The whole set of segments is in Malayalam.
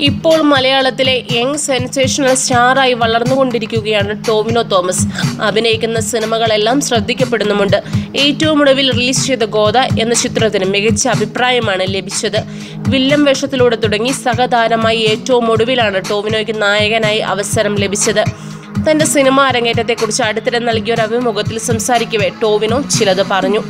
ഇപ്പോൾ മലയാളത്തിലെ യങ് സെൻസേഷണൽ സ്റ്റാറായി വളർന്നുകൊണ്ടിരിക്കുകയാണ് ടോവിനോ തോമസ്. അഭിനയിക്കുന്ന സിനിമകളെല്ലാം ശ്രദ്ധിക്കപ്പെടുന്നുമുണ്ട്. ഏറ്റവും ഒടുവിൽ റിലീസ് ചെയ്ത ഗോദ എന്ന ചിത്രത്തിന് മികച്ച അഭിപ്രായമാണ് ലഭിച്ചത്. വില്ലം വേഷത്തിലൂടെ തുടങ്ങി സഹതാരമായി ഏറ്റവും ഒടുവിലാണ് ടോവിനോയ്ക്ക് നായകനായി അവസരം ലഭിച്ചത്. തന്റെ സിനിമ അരങ്ങേറ്റത്തെക്കുറിച്ച് അടുത്തിടെ നൽകിയ ഒരു അഭിമുഖത്തിൽ സംസാരിക്കവേ ടോവിനോ ചിലത് പറഞ്ഞു.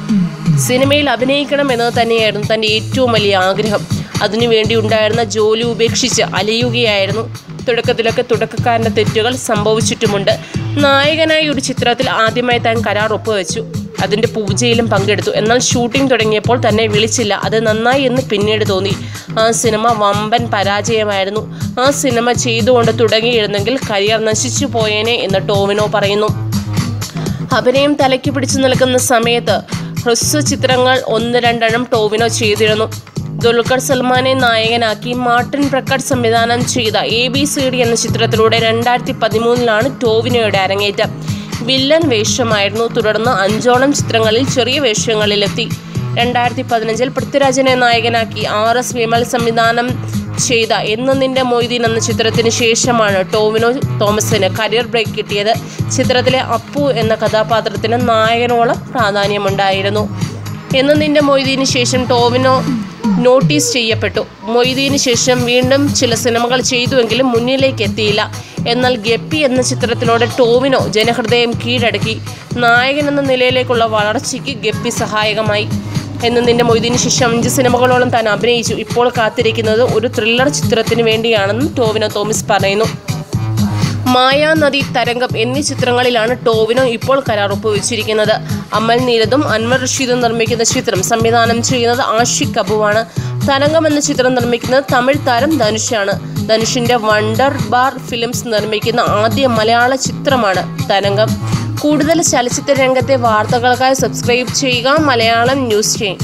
സിനിമയിൽ അഭിനയിക്കണം എന്നത് തന്നെയായിരുന്നു തന്റെ ഏറ്റവും വലിയ ആഗ്രഹം. അതിനുവേണ്ടി ഉണ്ടായിരുന്ന ജോലി ഉപേക്ഷിച്ച് അലയുകയായിരുന്നു. തുടക്കത്തിലൊക്കെ തുടക്കക്കാരന്റെ തെറ്റുകൾ സംഭവിച്ചിട്ടുമുണ്ട്. നായകനായി ഒരു ചിത്രത്തിൽ ആദ്യമായി താൻ കരാർ ഒപ്പുവെച്ചു. അതിന്റെ പൂജയിലും പങ്കെടുത്തു. എന്നാൽ ഷൂട്ടിംഗ് തുടങ്ങിയപ്പോൾ തന്നെ വിളിച്ചില്ല. അത് നന്നായി എന്ന് പിന്നീട് തോന്നി. ആ സിനിമ വമ്പൻ പരാജയമായിരുന്നു. ആ സിനിമ ചെയ്തുകൊണ്ട് തുടങ്ങിയിരുന്നെങ്കിൽ കരിയർ നശിച്ചു പോയേനെ എന്ന് ടോവിനോ പറയുന്നു. അഭിനയം തലയ്ക്ക് പിടിച്ചു നിൽക്കുന്ന സമയത്ത് ഹ്രസ്വ ചിത്രങ്ങൾ ഒന്ന് രണ്ടെണ്ണം ടോവിനോ ചെയ്തിരുന്നു. ദുൽഖർ സൽമാനെ നായകനാക്കി മാർട്ടിൻ പ്രക്കട്ട് സംവിധാനം ചെയ്ത എ ബി സി ഡി എന്ന ചിത്രത്തിലൂടെ രണ്ടായിരത്തി പതിമൂന്നിലാണ് ടോവിനോയുടെ അരങ്ങേറ്റം. വില്ലൻ വേഷമായിരുന്നു തുടർന്ന് അഞ്ചോളം ചിത്രങ്ങളിൽ ചെറിയ വേഷങ്ങളിലെത്തി. രണ്ടായിരത്തി പതിനഞ്ചിൽ പൃഥ്വിരാജനെ നായകനാക്കി ആർ എസ് വിമൽ സംവിധാനം ചെയ്ത എന്ന് നിന്റെ മൊയ്തീൻ എന്ന ചിത്രത്തിന് ശേഷമാണ് ടോവിനോ തോമസിന് കരിയർ ബ്രേക്ക് കിട്ടിയത്. ചിത്രത്തിലെ അപ്പു എന്ന കഥാപാത്രത്തിന് നായകനോളം പ്രാധാന്യമുണ്ടായിരുന്നു. എന്ന് നിന്റെ മൊയ്തീന് ശേഷം ടോവിനോ നോട്ടീസ് ചെയ്യപ്പെട്ടു. മൊയ്തീന് ശേഷം വീണ്ടും ചില സിനിമകൾ ചെയ്തുവെങ്കിലും മുന്നിലേക്ക് എത്തിയില്ല എന്നാൽ ഗപ്പി എന്ന ചിത്രത്തിലൂടെ ടോവിനോ ജനഹൃദയം കീഴടക്കി. നായകൻ എന്ന നിലയിലേക്കുള്ള വളർച്ചയ്ക്ക് ഗപ്പി സഹായകമായി. എന്ന് നിന്റെ മൊയ്തീന് ശേഷം അഞ്ച് സിനിമകളോളം താൻ അഭിനയിച്ചു. ഇപ്പോൾ കാത്തിരിക്കുന്നത് ഒരു ത്രില്ലർ ചിത്രത്തിന് വേണ്ടിയാണെന്നും ടോവിനോ തോമസ് പറയുന്നു. മായാനദി തരംഗം എന്നീ ചിത്രങ്ങളിലാണ് ടോവിനോ ഇപ്പോൾ കരാർ ഒപ്പുവെച്ചിരിക്കുന്നത് അമൽ നീരദും അൻവർ റഷീദും നിർമ്മിക്കുന്ന ചിത്രം സംവിധാനം ചെയ്യുന്നത് ആഷിഖ് കബുവാണ് തരംഗം എന്ന ചിത്രം നിർമ്മിക്കുന്നത് തമിഴ് താരം ധനുഷാണ്. ധനുഷിന്റെ വണ്ടർ ബാർ ഫിലിംസ് നിർമ്മിക്കുന്ന ആദ്യ മലയാള ചിത്രമാണ് തരംഗം. കൂടുതൽ ചലച്ചിത്ര രംഗത്തെ വാർത്തകൾക്കായി സബ്സ്ക്രൈബ് ചെയ്യുക മലയാളം ന്യൂസ് ചെയ്യും